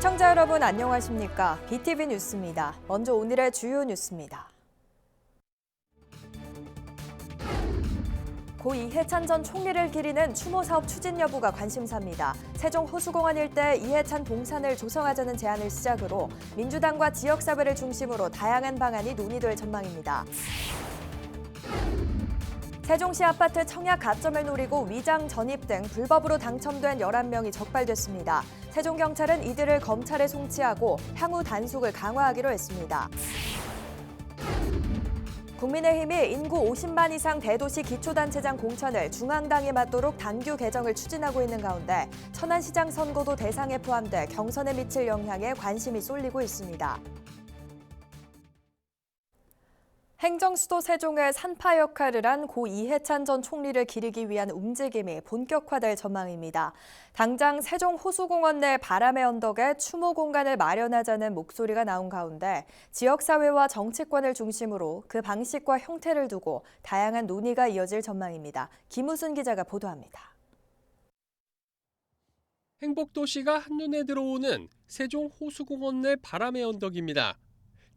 시청자 여러분 안녕하십니까? BTV 뉴스입니다. 먼저 오늘의 주요 뉴스입니다. 고 이해찬 전 총리를 기리는 추모 사업 추진 여부가 관심사입니다. 세종 호수공원 일대 이해찬 동산을 조성하자는 제안을 시작으로 민주당과 지역사회를 중심으로 다양한 방안이 논의될 전망입니다. 세종시 아파트 청약 가점을 노리고 위장 전입 등 불법으로 당첨된 11명이 적발됐습니다. 세종경찰은 이들을 검찰에 송치하고 향후 단속을 강화하기로 했습니다. 국민의힘이 인구 50만 이상 대도시 기초단체장 공천을 중앙당에 맞도록 당규 개정을 추진하고 있는 가운데 천안시장 선거도 대상에 포함돼 경선에 미칠 영향에 관심이 쏠리고 있습니다. 행정수도 세종의 산파 역할을 한 고 이해찬 전 총리를 기리기 위한 움직임이 본격화될 전망입니다. 당장 세종 호수공원 내 바람의 언덕에 추모 공간을 마련하자는 목소리가 나온 가운데 지역사회와 정치권을 중심으로 그 방식과 형태를 두고 다양한 논의가 이어질 전망입니다. 김우순 기자가 보도합니다. 행복도시가 한눈에 들어오는 세종 호수공원 내 바람의 언덕입니다.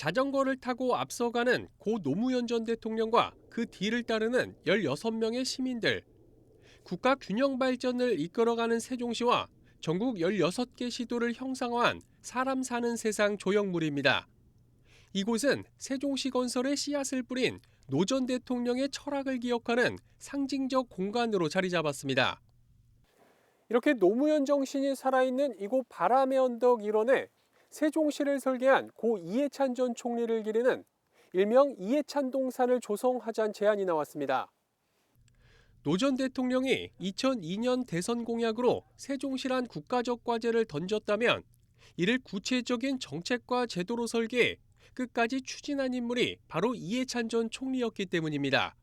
자전거를 타고 앞서가는 고 노무현 전 대통령과 그 뒤를 따르는 16명의 시민들. 국가 균형 발전을 이끌어가는 세종시와 전국 16개 시도를 형상화한 사람 사는 세상 조형물입니다. 이곳은 세종시 건설의 씨앗을 뿌린 노 전 대통령의 철학을 기억하는 상징적 공간으로 자리 잡았습니다. 이렇게 노무현 정신이 살아있는 이곳 바람의 언덕 일원에 세종시를 설계한 고 이해찬 전 총리를 기리는 일명 이해찬 동산을 조성하자는 제안이 나왔습니다. 노 전 대통령이 2002년 대선 공약으로 세종시란 국가적 과제를 던졌다면 이를 구체적인 정책과 제도로 설계해 끝까지 추진한 인물이 바로 이해찬 전 총리였기 때문입니다.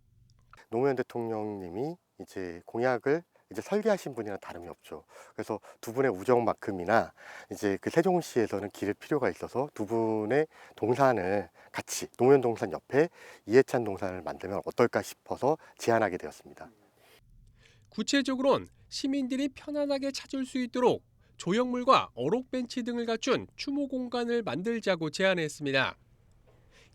노무현 대통령님이 이제 공약을 이제 설계하신 분이랑 다름이 없죠. 그래서 두 분의 우정만큼이나 이제 그 세종시에서는 기를 필요가 있어서 두 분의 동산을 같이 노무현 동산 옆에 이해찬 동산을 만들면 어떨까 싶어서 제안하게 되었습니다. 구체적으론 시민들이 편안하게 찾을 수 있도록 조형물과 어록 벤치 등을 갖춘 추모 공간을 만들자고 제안했습니다.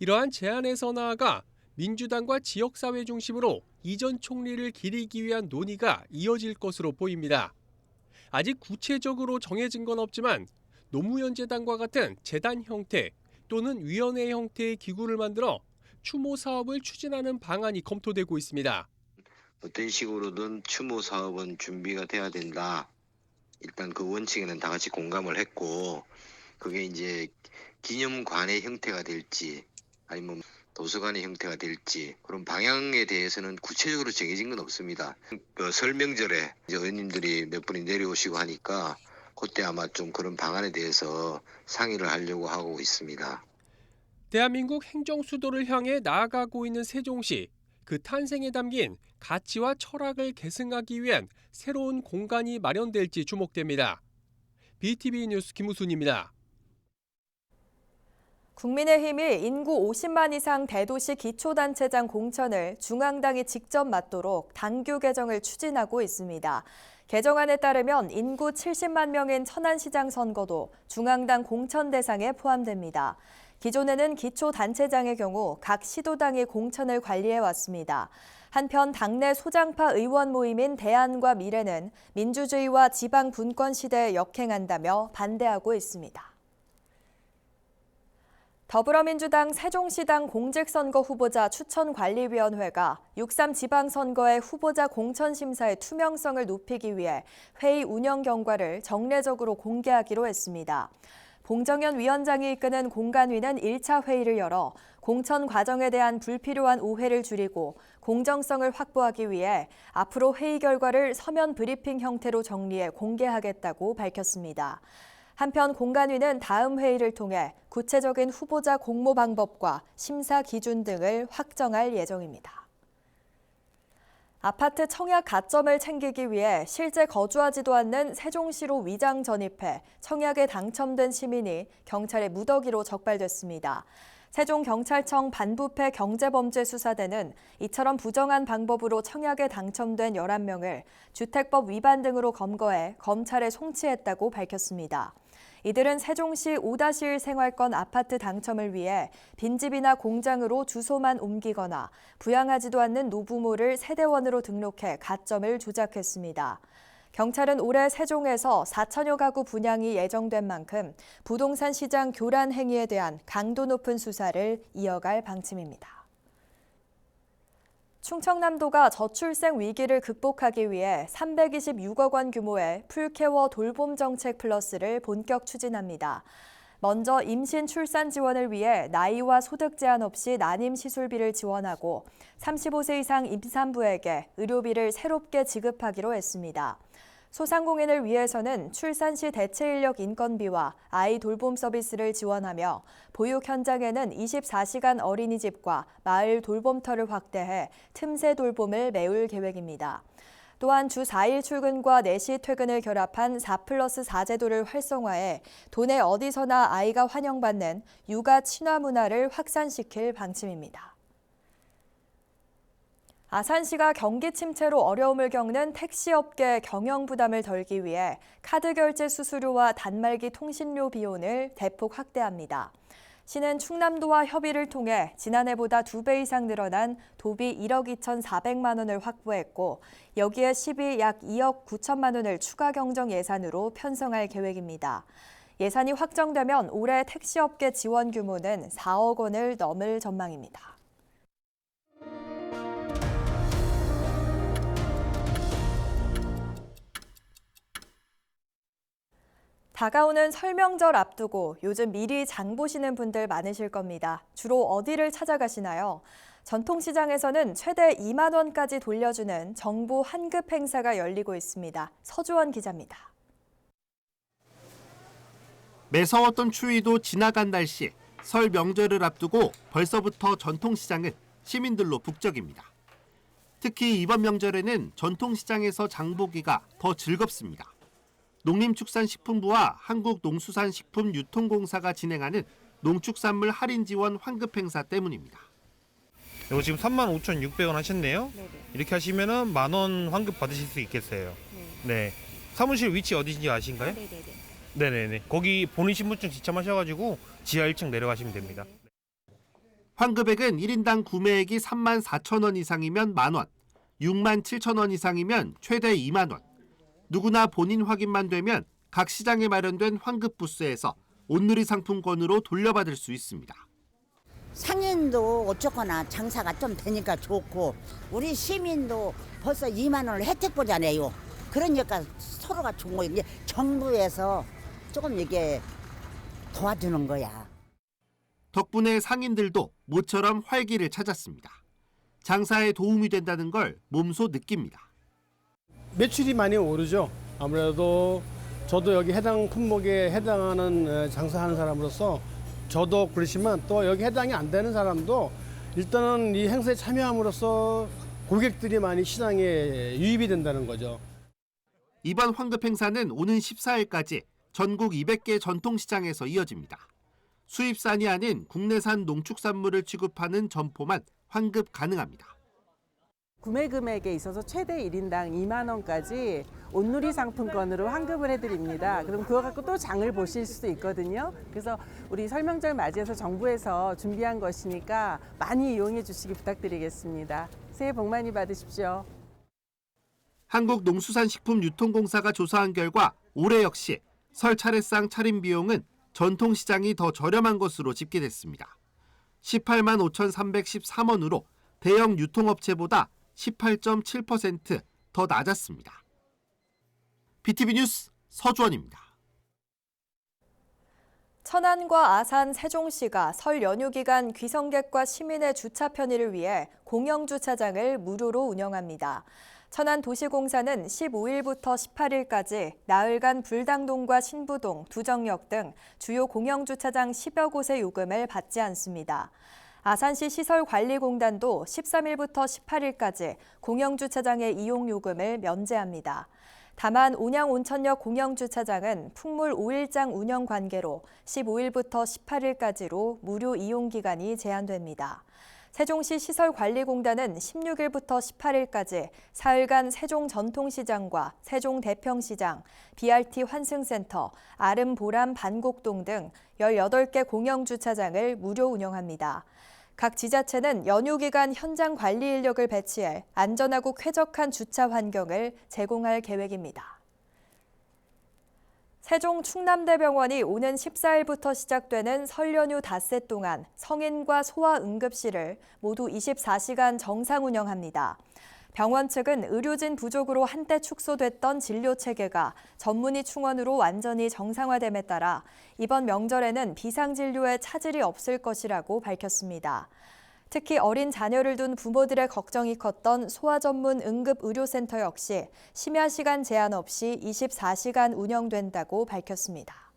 이러한 제안에서 나아가 민주당과 지역사회 중심으로 이전 총리를 기리기 위한 논의가 이어질 것으로 보입니다. 아직 구체적으로 정해진 건 없지만 노무현 재단과 같은 재단 형태 또는 위원회 형태의 기구를 만들어 추모 사업을 추진하는 방안이 검토되고 있습니다. 어떤 식으로든 추모 사업은 준비가 돼야 된다. 일단 그 원칙에는 다 같이 공감을 했고 그게 이제 기념관의 형태가 될지 아니면 도서관의 형태가 될지 그런 방향에 대해서는 구체적으로 정해진 건 없습니다. 그 설명절에 이제 의원님들이 몇 분이 내려오시고 하니까 그때 아마 좀 그런 방안에 대해서 상의를 하려고 하고 있습니다. 대한민국 행정 수도를 향해 나아가고 있는 세종시 그 탄생에 담긴 가치와 철학을 계승하기 위한 새로운 공간이 마련될지 주목됩니다. BTV 뉴스 김우순입니다. 국민의힘이 인구 50만 이상 대도시 기초단체장 공천을 중앙당이 직접 맡도록 당규 개정을 추진하고 있습니다. 개정안에 따르면 인구 70만 명인 천안시장 선거도 중앙당 공천 대상에 포함됩니다. 기존에는 기초단체장의 경우 각 시도당이 공천을 관리해 왔습니다. 한편 당내 소장파 의원 모임인 대안과 미래는 민주주의와 지방 분권 시대에 역행한다며 반대하고 있습니다. 더불어민주당 세종시당 공직선거 후보자 추천관리위원회가 6.3 지방선거의 후보자 공천심사의 투명성을 높이기 위해 회의 운영 경과를 정례적으로 공개하기로 했습니다. 봉정현 위원장이 이끄는 공간위는 1차 회의를 열어 공천 과정에 대한 불필요한 오해를 줄이고 공정성을 확보하기 위해 앞으로 회의 결과를 서면 브리핑 형태로 정리해 공개하겠다고 밝혔습니다. 한편 공간위는 다음 회의를 통해 구체적인 후보자 공모 방법과 심사 기준 등을 확정할 예정입니다. 아파트 청약 가점을 챙기기 위해 실제 거주하지도 않는 세종시로 위장 전입해 청약에 당첨된 시민이 경찰의 무더기로 적발됐습니다. 세종경찰청 반부패 경제범죄수사대는 이처럼 부정한 방법으로 청약에 당첨된 11명을 주택법 위반 등으로 검거해 검찰에 송치했다고 밝혔습니다. 이들은 세종시 5-1 생활권 아파트 당첨을 위해 빈집이나 공장으로 주소만 옮기거나 부양하지도 않는 노부모를 세대원으로 등록해 가점을 조작했습니다. 경찰은 올해 세종에서 4천여 가구 분양이 예정된 만큼 부동산 시장 교란 행위에 대한 강도 높은 수사를 이어갈 방침입니다. 충청남도가 저출생 위기를 극복하기 위해 326억 원 규모의 풀케어 돌봄 정책 플러스를 본격 추진합니다. 먼저 임신 출산 지원을 위해 나이와 소득 제한 없이 난임 시술비를 지원하고 35세 이상 임산부에게 의료비를 새롭게 지급하기로 했습니다. 소상공인을 위해서는 출산 시 대체 인력 인건비와 아이 돌봄 서비스를 지원하며 보육 현장에는 24시간 어린이집과 마을 돌봄터를 확대해 틈새 돌봄을 메울 계획입니다. 또한 주 4일 출근과 4시 퇴근을 결합한 4 플러스 4 제도를 활성화해 도내 어디서나 아이가 환영받는 육아 친화 문화를 확산시킬 방침입니다. 아산시가 경기 침체로 어려움을 겪는 택시업계 경영 부담을 덜기 위해 카드 결제 수수료와 단말기 통신료 비용을 대폭 확대합니다. 시는 충남도와 협의를 통해 지난해보다 2배 이상 늘어난 도비 1억 2,400만 원을 확보했고 여기에 10이 약 2억 9천만 원을 추가 경정 예산으로 편성할 계획입니다. 예산이 확정되면 올해 택시업계 지원 규모는 4억 원을 넘을 전망입니다. 다가오는 설명절 앞두고 요즘 미리 장 보시는 분들 많으실 겁니다. 주로 어디를 찾아가시나요? 전통시장에서는 최대 2만 원까지 돌려주는 정부 환급 행사가 열리고 있습니다. 서주원 기자입니다. 매서웠던 추위도 지나간 날씨, 설 명절을 앞두고 벌써부터 전통시장은 시민들로 북적입니다. 특히 이번 명절에는 전통시장에서 장보기가 더 즐겁습니다. 농림축산식품부와 한국농수산식품유통공사가 진행하는 농축산물 할인 지원 환급 행사 때문입니다. 이거 지금 35,600원 하셨네요. 이렇게 하시면은 만 원 환급 받으실 수 있겠어요. 네. 사무실 위치 어디인지 아신가요? 네네네. 네네네. 거기 본인 신분증 지참하셔가지고 지하 1층 내려가시면 됩니다. 환급액은 1인당 구매액이 3만 4천 원 이상이면 만 원, 6만 7천 원 이상이면 최대 2만 원. 누구나 본인 확인만 되면 각 시장에 마련된 환급 부스에서 온누리 상품권으로 돌려받을 수 있습니다. 상인도 어쩌거나 장사가 좀 되니까 좋고 우리 시민도 벌써 2만 원을 혜택 보잖아요. 그러니까 서로가 좋은 거예요. 이게 정부에서 조금 이게 도와주는 거야. 덕분에 상인들도 모처럼 활기를 찾았습니다. 장사에 도움이 된다는 걸 몸소 느낍니다. 매출이 많이 오르죠. 아무래도 저도 여기 해당 품목에 해당하는 에, 장사하는 사람으로서 저도 그렇지만 또 여기 해당이 안 되는 사람도 일단은 이 행사에 참여함으로써 고객들이 많이 시장에 유입이 된다는 거죠. 이번 환급 행사는 오는 14일까지 전국 200개 전통시장에서 이어집니다. 수입산이 아닌 국내산 농축산물을 취급하는 점포만 환급 가능합니다. 구매 금액에 있어서 최대 1인당 2만 원까지 온누리 상품권으로 환급을 해드립니다. 그럼 그거 갖고 또 장을 보실 수도 있거든요. 그래서 우리 설명절 맞이해서 정부에서 준비한 것이니까 많이 이용해 주시기 부탁드리겠습니다. 새해 복 많이 받으십시오. 한국농수산식품유통공사가 조사한 결과 올해 역시 설 차례상 차림 비용은 전통시장이 더 저렴한 것으로 집계됐습니다. 18만 5,313원으로 대형 유통업체보다 18.7%더 낮았습니다. BTV 뉴스 서주원입니다. 천안과 아산, 세종시가 설 연휴 기간 귀성객과 시민의 주차 편의를 위해 공영 주차장을 무료로 운영합니다. 천안도시공사는 15일부터 18일까지 나흘간 불당동과 신부동, 두정역 등 주요 공영 주차장 10여 곳의 요금을 받지 않습니다. 아산시 시설관리공단도 13일부터 18일까지 공영주차장의 이용 요금을 면제합니다. 다만 온양 온천역 공영주차장은 풍물 5일장 운영 관계로 15일부터 18일까지로 무료 이용 기간이 제한됩니다. 세종시 시설관리공단은 16일부터 18일까지 사흘간 세종 전통시장과 세종 대평시장, BRT 환승센터, 아름 보람 반곡동 등 18개 공영 주차장을 무료 운영합니다. 각 지자체는 연휴 기간 현장 관리 인력을 배치해 안전하고 쾌적한 주차 환경을 제공할 계획입니다. 세종 충남대병원이 오는 14일부터 시작되는 설 연휴 닷새 동안 성인과 소아 응급실을 모두 24시간 정상 운영합니다. 병원 측은 의료진 부족으로 한때 축소됐던 진료 체계가 전문의 충원으로 완전히 정상화됨에 따라 이번 명절에는 비상 진료에 차질이 없을 것이라고 밝혔습니다. 특히 어린 자녀를 둔 부모들의 걱정이 컸던 소아 전문 응급 의료센터 역시 심야 시간 제한 없이 24시간 운영된다고 밝혔습니다.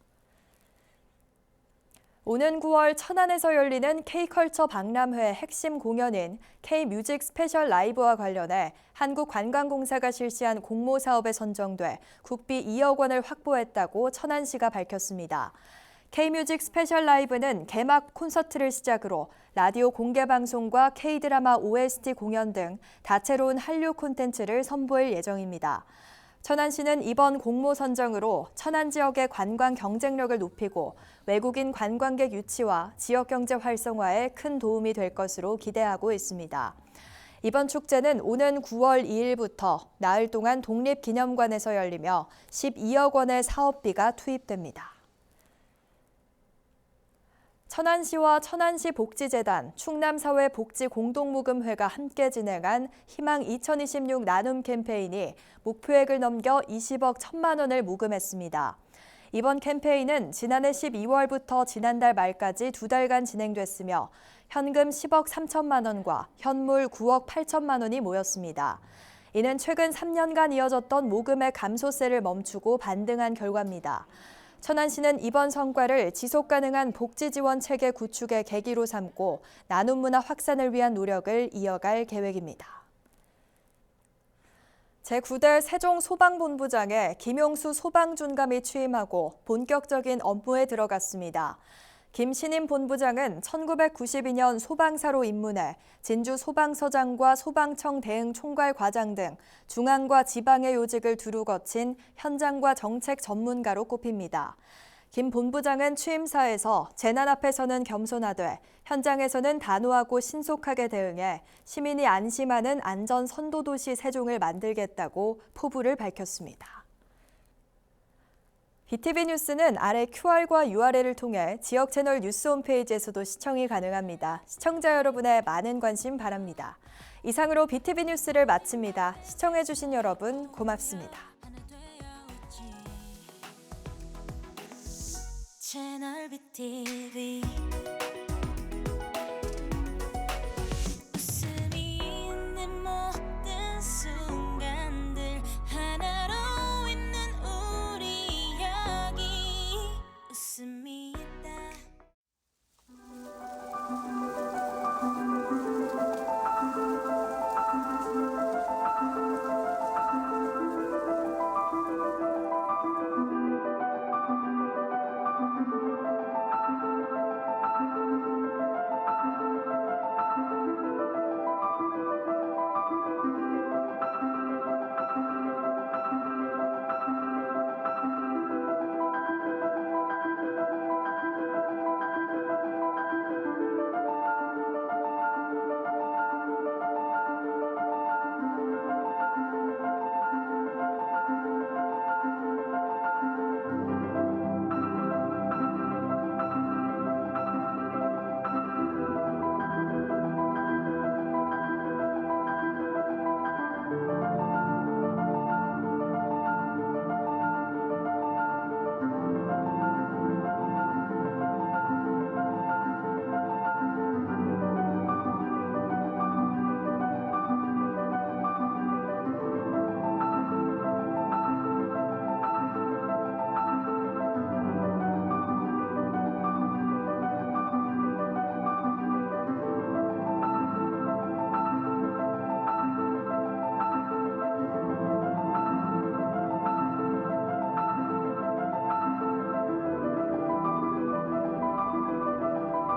오는 9월 천안에서 열리는 K컬처 박람회 핵심 공연인 K뮤직 스페셜 라이브와 관련해 한국관광공사가 실시한 공모 사업에 선정돼 국비 2억 원을 확보했다고 천안시가 밝혔습니다. K뮤직 스페셜 라이브는 개막 콘서트를 시작으로 라디오 공개 방송과 K드라마 OST 공연 등 다채로운 한류 콘텐츠를 선보일 예정입니다. 천안시는 이번 공모 선정으로 천안 지역의 관광 경쟁력을 높이고 외국인 관광객 유치와 지역 경제 활성화에 큰 도움이 될 것으로 기대하고 있습니다. 이번 축제는 오는 9월 2일부터 나흘 동안 독립기념관에서 열리며 12억 원의 사업비가 투입됩니다. 천안시와 천안시 복지재단, 충남사회 복지공동모금회가 함께 진행한 희망 2026 나눔 캠페인이 목표액을 넘겨 20억 1천만 원을 모금했습니다. 이번 캠페인은 지난해 12월부터 지난달 말까지 두 달간 진행됐으며 현금 10억 3천만 원과 현물 9억 8천만 원이 모였습니다. 이는 최근 3년간 이어졌던 모금의 감소세를 멈추고 반등한 결과입니다. 천안시는 이번 성과를 지속 가능한 복지 지원 체계 구축의 계기로 삼고 나눔 문화 확산을 위한 노력을 이어갈 계획입니다. 제9대 세종 소방본부장에 김용수 소방준감이 취임하고 본격적인 업무에 들어갔습니다. 김신임 본부장은 1992년 소방사로 입문해 진주 소방서장과 소방청 대응 총괄 과장 등 중앙과 지방의 요직을 두루 거친 현장과 정책 전문가로 꼽힙니다. 김 본부장은 취임사에서 재난 앞에서는 겸손하되 현장에서는 단호하고 신속하게 대응해 시민이 안심하는 안전 선도도시 세종을 만들겠다고 포부를 밝혔습니다. BTV 뉴스는 아래 QR과 URL을 통해 지역 채널 뉴스 홈페이지에서도 시청이 가능합니다. 시청자 여러분의 많은 관심 바랍니다. 이상으로 BTV 뉴스를 마칩니다. 시청해주신 여러분 고맙습니다. 채널 BTV